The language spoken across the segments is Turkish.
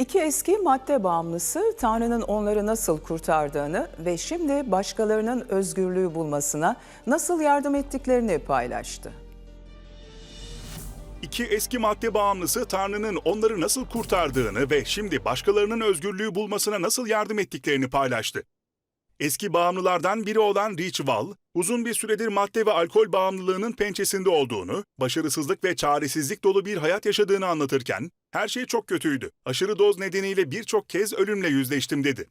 İki eski madde bağımlısı Tanrı'nın onları nasıl kurtardığını ve şimdi başkalarının özgürlüğü bulmasına nasıl yardım ettiklerini paylaştı. İki eski madde bağımlısı Tanrı'nın onları nasıl kurtardığını ve şimdi başkalarının özgürlüğü bulmasına nasıl yardım ettiklerini paylaştı. Eski bağımlılardan biri olan Rich Wall, uzun bir süredir madde ve alkol bağımlılığının pençesinde olduğunu, başarısızlık ve çaresizlik dolu bir hayat yaşadığını anlatırken, her şey çok kötüydü. Aşırı doz nedeniyle birçok kez ölümle yüzleştim dedi.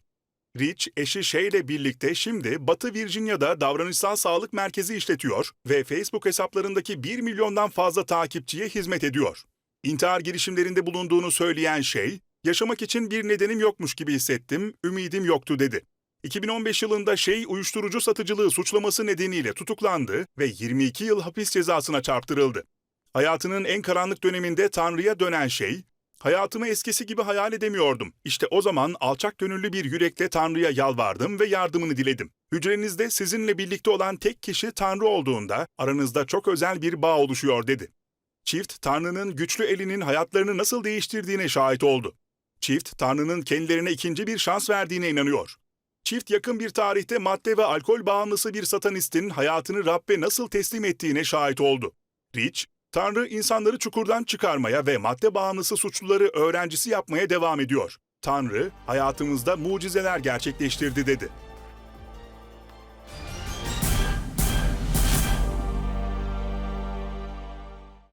Rich, eşi Shay ile birlikte şimdi Batı Virginia'da davranışsal sağlık merkezi işletiyor ve Facebook hesaplarındaki 1 milyondan fazla takipçiye hizmet ediyor. İntihar girişimlerinde bulunduğunu söyleyen Shay, yaşamak için bir nedenim yokmuş gibi hissettim, ümidim yoktu dedi. 2015 yılında Shay uyuşturucu satıcılığı suçlaması nedeniyle tutuklandı ve 22 yıl hapis cezasına çarptırıldı. Hayatının en karanlık döneminde Tanrı'ya dönen Shay, Hayatımı eskisi gibi hayal edemiyordum. İşte o zaman alçak gönüllü bir yürekle Tanrı'ya yalvardım ve yardımını diledim. Hücrenizde sizinle birlikte olan tek kişi Tanrı olduğunda aranızda çok özel bir bağ oluşuyor dedi. Çift, Tanrı'nın güçlü elinin hayatlarını nasıl değiştirdiğine şahit oldu. Çift, Tanrı'nın kendilerine ikinci bir şans verdiğine inanıyor. Çift yakın bir tarihte madde ve alkol bağımlısı bir satanistin hayatını Rabbe nasıl teslim ettiğine şahit oldu. Rich, Tanrı insanları çukurdan çıkarmaya ve madde bağımlısı suçluları öğrencisi yapmaya devam ediyor. Tanrı hayatımızda mucizeler gerçekleştirdi dedi.